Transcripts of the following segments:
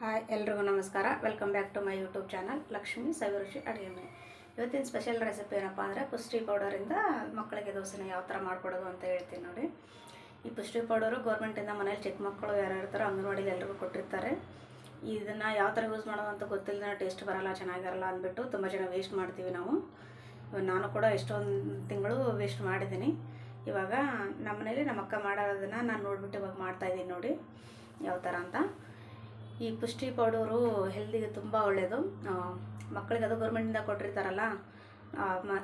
Hi, ಎಲ್ರಿಗೂ ನಮಸ್ಕಾರ. Welcome back to my YouTube channel Lakshmi Saviruchi ಅಡುಗೆ ಮನೆ ಇವತ್ತಿನ ಸ್ಪೆಷಲ್ ರೆಸಿಪಿ ಏನಪ್ಪ ಅಂದರೆ ಪುಷ್ಟಿ ಪೌಡರಿಂದ ಮಕ್ಕಳಿಗೆ ದೋಸೆನ ಯಾವ ಥರ ಮಾಡಿಕೊಡೋದು ಅಂತ ಹೇಳ್ತೀನಿ ನೋಡಿ. ಈ ಪುಷ್ಟಿ ಪೌಡರು ಗೌರ್ಮೆಂಟಿಂದ ಮನೇಲಿ ಚಿಕ್ಕ ಮಕ್ಕಳು ಯಾರು ಇರ್ತಾರೋ ಅಂಗನವಾಡಿಗೆ ಎಲ್ರಿಗೂ ಕೊಟ್ಟಿರ್ತಾರೆ. ಇದನ್ನು ಯಾವ ಥರ ಯೂಸ್ ಮಾಡೋದು ಅಂತ ಗೊತ್ತಿಲ್ಲದ ಟೇಸ್ಟ್ ಬರಲ್ಲ, ಚೆನ್ನಾಗಿರಲ್ಲ ಅಂದ್ಬಿಟ್ಟು ತುಂಬ ಜನ ವೇಸ್ಟ್ ಮಾಡ್ತೀವಿ ನಾವು. ನಾನು ಕೂಡ ಎಷ್ಟೊಂದು ತಿಂಗಳು ವೇಸ್ಟ್ ಮಾಡಿದ್ದೀನಿ. ಇವಾಗ ನಮ್ಮ ಮನೇಲಿ ನಮ್ಮ ಅಕ್ಕ ಮಾಡೋದನ್ನು ನಾನು ನೋಡಿಬಿಟ್ಟು ಇವಾಗ ಮಾಡ್ತಾಯಿದ್ದೀನಿ ನೋಡಿ ಯಾವ ಥರ ಅಂತ. ಈ ಪುಷ್ಟಿ ಪೌಡರು ಹೆಲ್ದಿಗೆ ತುಂಬ ಒಳ್ಳೆಯದು ಮಕ್ಕಳಿಗೆ ಅದು ಗೌರ್ಮೆಂಟಿಂದ ಕೊಟ್ಟಿರ್ತಾರಲ್ಲ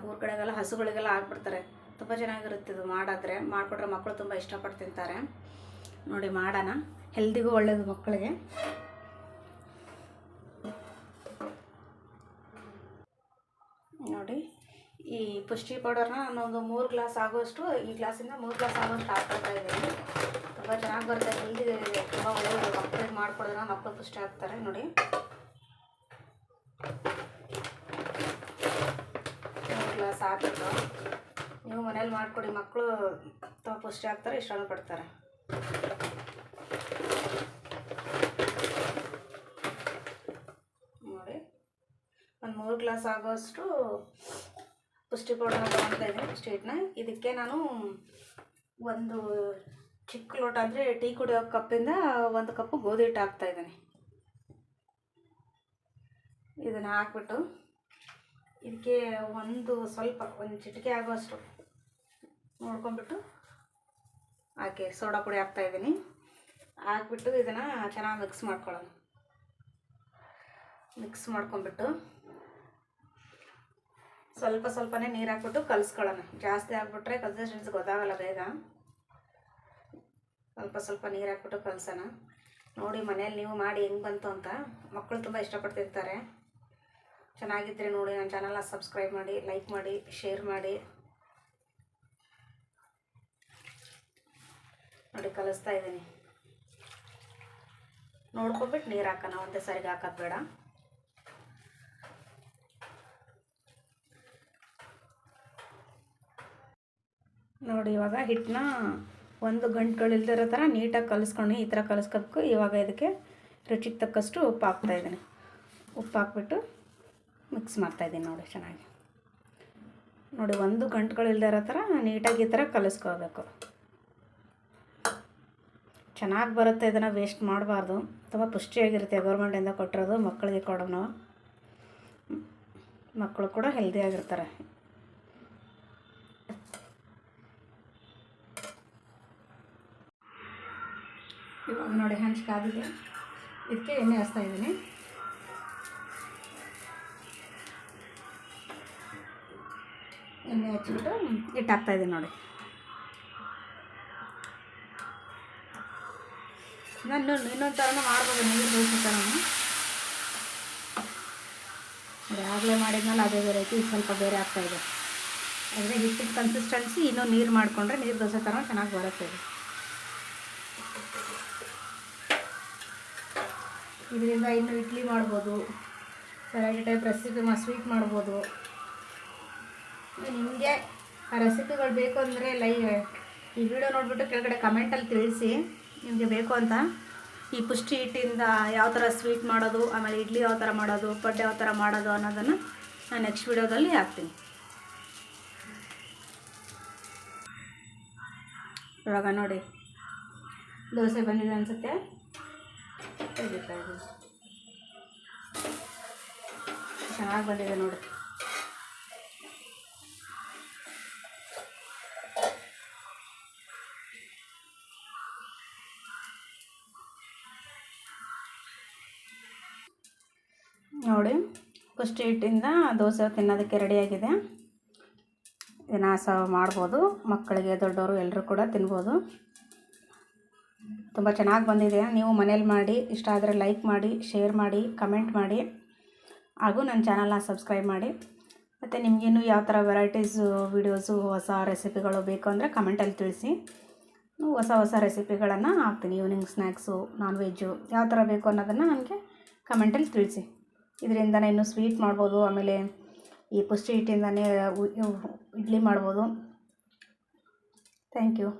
ಊರ ಕಡೆಗೆಲ್ಲ ಹಸುಗಳಿಗೆಲ್ಲ ಹಾಕ್ಬಿಡ್ತಾರೆ ತುಂಬ ಚೆನ್ನಾಗಿರುತ್ತೆ ಇದು ಮಾಡಿದ್ರೆ. ಮಾಡಿಕೊಟ್ರೆ ಮಕ್ಕಳು ತುಂಬ ಇಷ್ಟಪಟ್ಟು ತಿಂತಾರೆ. ನೋಡಿ, ಮಾಡೋಣ. ಹೆಲ್ದಿಗೂ ಒಳ್ಳೆಯದು ಮಕ್ಕಳಿಗೆ. ನೋಡಿ, ಈ ಪುಷ್ಟಿ ಪೌಡರ್ನ ನಾನೊಂದು ಮೂರು ಗ್ಲಾಸ್ ಆಗೋಷ್ಟು ಈ ಗ್ಲಾಸಿಂದ ಮೂರು ಗ್ಲಾಸ್ ಆಗೋಷ್ಟು ಹಾಕ್ಕೊಳ್ತಾ ಇದ್ದೀನಿ ತುಂಬ ಚೆನ್ನಾಗಿ ಬರುತ್ತೆ ಹೆಲ್ದಿ ತುಂಬ ಒಳ್ಳೆಯದು ಮಕ್ಕಳಿಗೆ ಮಾಡ್ಕೊಡೋದ್ರಿಂದ ಮಕ್ಕಳು ಪುಷ್ಟಿ ಆಗ್ತಾರೆ ನೋಡಿ. ಗ್ಲಾಸ್ ಹಾಕಿಟ್ಟು ನೀವು ಮನೇಲಿ ಮಾಡಿಕೊಡಿ ಮಕ್ಕಳು ತುಂಬ ಪುಷ್ಟಿ ಆಗ್ತಾರೆ ಇಷ್ಟವನ್ನು ಪಡ್ತಾರೆ. ನೋಡಿ, ಒಂದು ಮೂರು ಗ್ಲಾಸ್ ಆಗೋಷ್ಟು ಪುಷ್ಟಿ ಪೌಡರ್ನ ತೊಗೊಳ್ತಾ ಇದ್ದೀನಿ ಸ್ಟೇಟ್ನ ಇದಕ್ಕೆ ನಾನು ಒಂದು ಚಿಕ್ಕ ಲೋಟ ಅಂದರೆ ಟೀ ಕುಡಿಯೋ ಕಪ್ಪಿಂದ ಒಂದು ಕಪ್ಪು ಗೋಧಿ ಹಿಟ್ಟು ಹಾಕ್ತಾ ಇದ್ದೀನಿ. ಇದನ್ನು ಹಾಕ್ಬಿಟ್ಟು ಇದಕ್ಕೆ ಒಂದು ಸ್ವಲ್ಪ, ಒಂದು ಚಿಟಿಕೆ ಆಗೋಷ್ಟು ನೋಡ್ಕೊಂಬಿಟ್ಟು ಹಾಕಿ ಸೋಡಾ ಪುಡಿ ಹಾಕ್ತಾ ಇದ್ದೀನಿ. ಹಾಕ್ಬಿಟ್ಟು ಇದನ್ನು ಚೆನ್ನಾಗಿ ಮಿಕ್ಸ್ ಮಾಡ್ಕೊಳ್ಳೋಣ. ಮಿಕ್ಸ್ ಮಾಡ್ಕೊಂಬಿಟ್ಟು ಸ್ವಲ್ಪ ಸ್ವಲ್ಪನೇ ನೀರು ಹಾಕ್ಬಿಟ್ಟು ಕಲಿಸ್ಕೊಳ್ಳೋಣ. ಜಾಸ್ತಿ ಹಾಕ್ಬಿಟ್ರೆ ಕನ್ಸಿಸ್ಟೆನ್ಸಿ ಗೊತ್ತಾಗಲ್ಲ ಬೇಗ. ಸ್ವಲ್ಪ ಸ್ವಲ್ಪ ನೀರು ಹಾಕ್ಬಿಟ್ಟು ಕಲಸೋಣ. ನೋಡಿ ಮನೇಲಿ ನೀವು ಮಾಡಿ ಹೆಂಗೆ ಬಂತು ಅಂತ. ಮಕ್ಕಳು ತುಂಬ ಇಷ್ಟಪಡ್ತಿರ್ತಾರೆ. ಚೆನ್ನಾಗಿದ್ದರೆ ನೋಡಿ ನನ್ನ ಚಾನಲ್ನ ಸಬ್ಸ್ಕ್ರೈಬ್ ಮಾಡಿ ಲೈಕ್ ಮಾಡಿ ಶೇರ್ ಮಾಡಿ. ನೋಡಿ ಕಲಿಸ್ತಾ ಇದ್ದೀನಿ. ನೋಡ್ಕೊಬಿಟ್ಟು ನೀರು ಹಾಕೋಣ, ಒಂದೇ ಸರಿಗೆ ಹಾಕೋದು ಬೇಡ. ನೋಡಿ ಇವಾಗ ಹಿಟ್ಟನ್ನ ಒಂದು ಗಂಟುಗಳಿಲ್ದಿರೋ ಥರ ನೀಟಾಗಿ ಕಲಿಸ್ಕೊಂಡು ಈ ಥರ ಕಲಿಸ್ಕೋಬೇಕು. ಇವಾಗ ಇದಕ್ಕೆ ರುಚಿಗೆ ತಕ್ಕಷ್ಟು ಉಪ್ಪು ಹಾಕ್ತಾ ಇದ್ದೀನಿ. ಉಪ್ಪು ಹಾಕ್ಬಿಟ್ಟು ಮಿಕ್ಸ್ ಮಾಡ್ತಾಯಿದ್ದೀನಿ ನೋಡಿ ಚೆನ್ನಾಗಿ. ನೋಡಿ, ಒಂದು ಗಂಟುಗಳಿಲ್ದಿರೋ ಥರ ನೀಟಾಗಿ ಈ ಥರ ಕಲಿಸ್ಕೋಬೇಕು ಚೆನ್ನಾಗಿ ಬರುತ್ತೆ ಇದನ್ನು ವೇಸ್ಟ್ ಮಾಡಬಾರ್ದು. ತುಂಬ ಪುಷ್ಟಿಯಾಗಿರುತ್ತೆ ಗೌರ್ಮೆಂಟಿಂದ ಕೊಟ್ಟಿರೋದು ಮಕ್ಕಳಿಗೆ ಕೊಡೋಣ ಮಕ್ಕಳು ಕೂಡ ಹೆಲ್ದಿಯಾಗಿರ್ತಾರೆ ಇವಾಗ ನೋಡಿ ಕಾದಿದೆ ಇದಕ್ಕೆ ಎಣ್ಣೆ ಹಚ್ತಾ ಇದ್ದೀನಿ. ಎಣ್ಣೆ ಹಚ್ಚಿಬಿಟ್ಟು ಹಿಟ್ಟು ಇದ್ದೀನಿ ನೋಡಿ. ನಾನು ಇನ್ನೊಂದು ಥರನೂ ಮಾಡ್ಬೋದು ನೀರು ದೋಸೆ ಥರನೂ ನೋಡಿ, ಆಗಲೇ ಮಾಡಿದ್ಮೇಲೆ ಅದೇ ಬೇರೆ ಐತಿ ಸ್ವಲ್ಪ ಬೇರೆ ಆಗ್ತಾಯಿದೆ ಆದರೆ ಹಿಟ್ಟಿನ ಕನ್ಸಿಸ್ಟೆನ್ಸಿ ಇನ್ನೂ ನೀರು ಮಾಡಿಕೊಂಡ್ರೆ ನೀರು ದೋಸೆ ಥರ ಚೆನ್ನಾಗಿ ಬರುತ್ತೆ ಇದು. ಇದರಿಂದ ಇನ್ನು ಇಡ್ಲಿ ಮಾಡ್ಬೋದು. ವೆರೈಟಿ ಟೈಪ್ ರೆಸಿಪಿ ಸ್ವೀಟ್ ಮಾಡ್ಬೋದು. ನಿಮಗೆ ಆ ರೆಸಿಪಿಗಳು ಬೇಕು ಅಂದರೆ ಲೈ ಈ ವಿಡಿಯೋ ನೋಡಿಬಿಟ್ಟು ಕೆಳಗಡೆ ಕಮೆಂಟಲ್ಲಿ ತಿಳಿಸಿ ನಿಮಗೆ ಬೇಕು ಅಂತ. ಈ ಪುಷ್ಟಿ ಹಿಟ್ಟಿಂದ ಯಾವ ಥರ ಸ್ವೀಟ್ ಮಾಡೋದು, ಆಮೇಲೆ ಇಡ್ಲಿ ಯಾವ ಥರ ಮಾಡೋದು ಪಡ್ಡೆ ಯಾವ ಥರ ಮಾಡೋದು ಅನ್ನೋದನ್ನು ನಾನು ನೆಕ್ಸ್ಟ್ ವಿಡಿಯೋದಲ್ಲಿ ಹಾಕ್ತೀನಿ. ಇವಾಗ ನೋಡಿ. ದೋಸೆ ಬಂದಿದೆ ಅನಿಸುತ್ತೆ. ಚೆನ್ನಾಗಿ ಬಂದಿದೆ ನೋಡಿ. ನೋಡಿ ಪುಷ್ಟಿ ಹಿಟ್ಟಿಂದ ದೋಸೆ ತಿನ್ನೋದಕ್ಕೆ ರೆಡಿಯಾಗಿದೆ ಇದನ್ನು ಸರ್ವ್ ಮಾಡ್ಬೋದು. ಮಕ್ಕಳಿಗೆ, ದೊಡ್ಡವರು ಎಲ್ಲರೂ ಕೂಡ ತಿನ್ಬೋದು. ತುಂಬ ಚೆನ್ನಾಗಿ ಬಂದಿದೆ. ನೀವು ಮನೇಲಿ ಮಾಡಿ, ಇಷ್ಟ ಆದರೆ ಲೈಕ್ ಮಾಡಿ ಶೇರ್ ಮಾಡಿ ಕಮೆಂಟ್ ಮಾಡಿ. ಹಾಗೂ ನನ್ನ ಚಾನಲ್ನ ಸಬ್ಸ್ಕ್ರೈಬ್ ಮಾಡಿ. ಮತ್ತು ನಿಮಗಿನ್ನೂ ಯಾವ ಥರ ವೆರೈಟೀಸು ವೀಡಿಯೋಸು ಹೊಸ ರೆಸಿಪಿಗಳು ಬೇಕು ಅಂದರೆ ಕಮೆಂಟಲ್ಲಿ ತಿಳಿಸಿ. ಹೊಸ ಹೊಸ ರೆಸಿಪಿಗಳನ್ನು ಹಾಕ್ತೀನಿ. ಈವ್ನಿಂಗ್ ಸ್ನ್ಯಾಕ್ಸು ನಾನ್ ವೆಜ್ಜು ಯಾವ ಥರ ಬೇಕು ಅನ್ನೋದನ್ನು ನನಗೆ ಕಮೆಂಟಲ್ಲಿ ತಿಳಿಸಿ. ಇದರಿಂದನೇ ಇನ್ನೂ ಸ್ವೀಟ್ ಮಾಡ್ಬೋದು, ಆಮೇಲೆ ಈ ಪುಷ್ಟಿ ಹಿಟ್ಟಿಂದನೇ ಇಡ್ಲಿ ಮಾಡ್ಬೋದು. Thank you